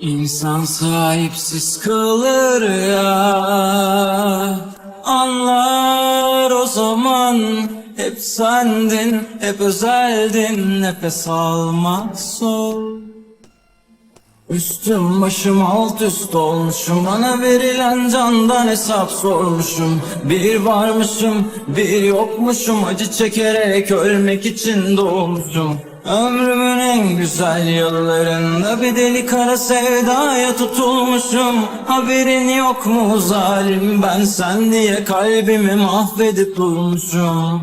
İnsan sahipsiz kalır ya. Anlar o zaman Hep sendin, hep özeldin Nefes almak zor. Üstüm başım alt üst olmuşum Bana verilen candan hesap sormuşum. Bir varmışım bir yokmuşum Acı çekerek ölmek için doğmuşum Ömrümün en güzel yıllarında Bir deli kara sevdaya tutulmuşum. Haberin yok mu zalim Ben sen diye kalbimi mahvedip durmuşum